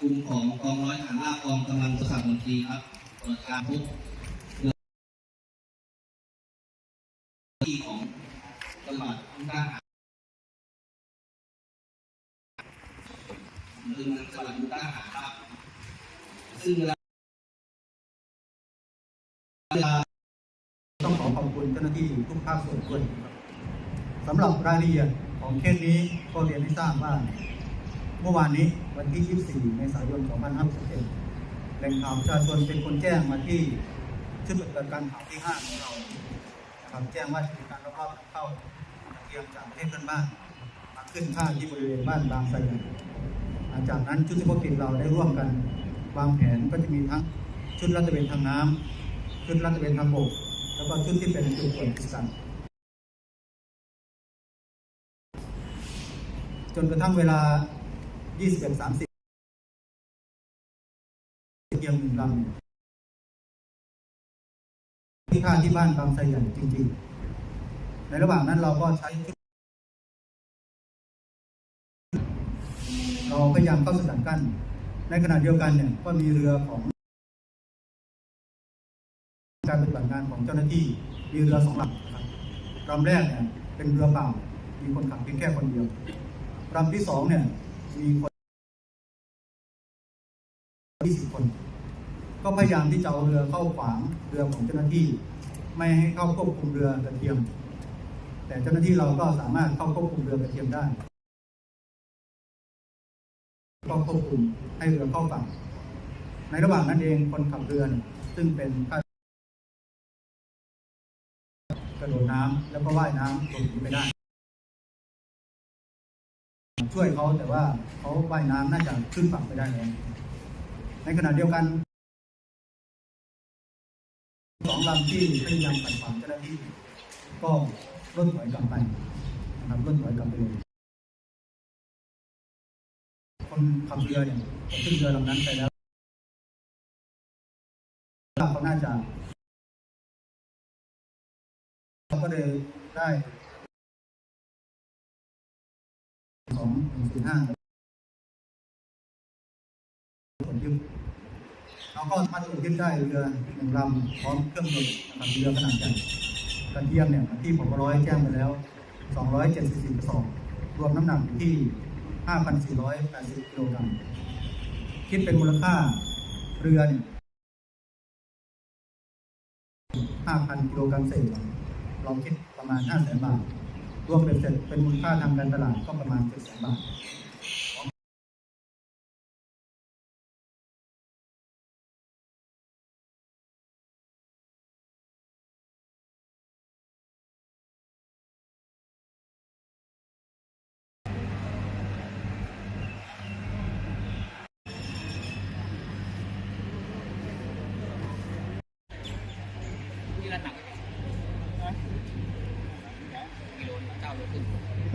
กลุ่มของกองร้อยฐานราบกองกำลังสกัดมนตรีครับเปิดการพบเรือที่ของจังหวัดมุกดาหารเรือจังหวัดมุกดาหารครับ ซึ่งเวลาต้องขอขอบคุณเจ้าหน้าที่ทุกภาคส่วนด้วยสำหรับรายละเอียดของเคสนี้ก็เรียนให้ทราบว่า เมื่อวานนี้วันที่ 24 เมษายน 2561แหล่งข่าวประชาชนเป็นคนแจ้งมาที่ชุดปฏิบัติการข่าวที่ 5 ของเราครับแจ้งว่าจะมีการลักลอบนำเข้าเตรียมจากประเทศเพื่อนบ้านมาขึ้นท่าที่บริเวณบ้านบางไทรหลังจากนั้นชุดเฉพาะกิจเราได้ร่วมกันวางแผนก็จะมีทั้งชุดลาดตระเวนทางน้ำชุดลาดตระเวนทางบก แล้วก็ชุดที่เป็นจุดตรวจกิจกรรจนกระทั่งเวลา 21.30เพียงหนึ่งลำที่ค่าที่บ้านบางไทรใหญ่จริงๆ ในระหว่างนั้นเราก็ใช้ เราพยายามเข้าสกัดกั้น ในขณะเดียวกันเนี่ยก็มีเรือของการปฏิบัติงานของเจ้าหน้าที่มีเรือสองลำครับลำแรกเนี่ยเป็นเรือเปล่า มีคนขับเพียงแค่คนเดียวลำที่สองเนี่ย มีคนยี่สิบคน ก็พยายามที่จะเอาเรือเข้าขวางเรือของเจ้าหน้าที่ ไม่ให้เข้าควบคุมเรือกระเทียม แต่เจ้าหน้าที่เราก็สามารถเข้าควบคุมเรือกระเทียมได้ก็ควบคุมให้เรือเข้าฝั่ง ในระหว่างนั้นเองคนขับเรือนซึ่งเป็นข้ากระโดดน้ำแล้วก็ว่ายน้ำหลบหนีไปได้ ช่วยเขาแต่ว่าเขาว่ายน้ำน่าจะขึ้นฝั่งไปได้แล้วในขณะเดียวกันสองลำที่พยายามขัดขวางเจ้าหน้าที่ก็ล่นถอยกลับไปนะครับล่นถอยกลับไปเลยคนขับเรือเนี่ยขึ้นเรือลำนั้นไปแล้วเขาน่าจะเราก็เลยได้ สองหนึ่งสี่ห้าผลยึดเราก็สามารถตรวจยึดได้เรือหนึ่งลำพร้อมเครื่องยนต์นะครับเรือขนาดใหญ่กระเทียมเนี่ยที่ผมร้อยแจ้งไปแล้ว 274กระสอบรวมน้ำหนักที่ 5,480กิโลกรัมคิดเป็นมูลค่าเรือเนี่ย5,000กิโลกรัมเศษเราคิดประมาณ 5 0 0 0 0 0 บาท รวมเป็นเสร็จเป็นมูลค่าทางการตลาดก็ประมาณ7 0 0 0 0บาทนี่ระหนั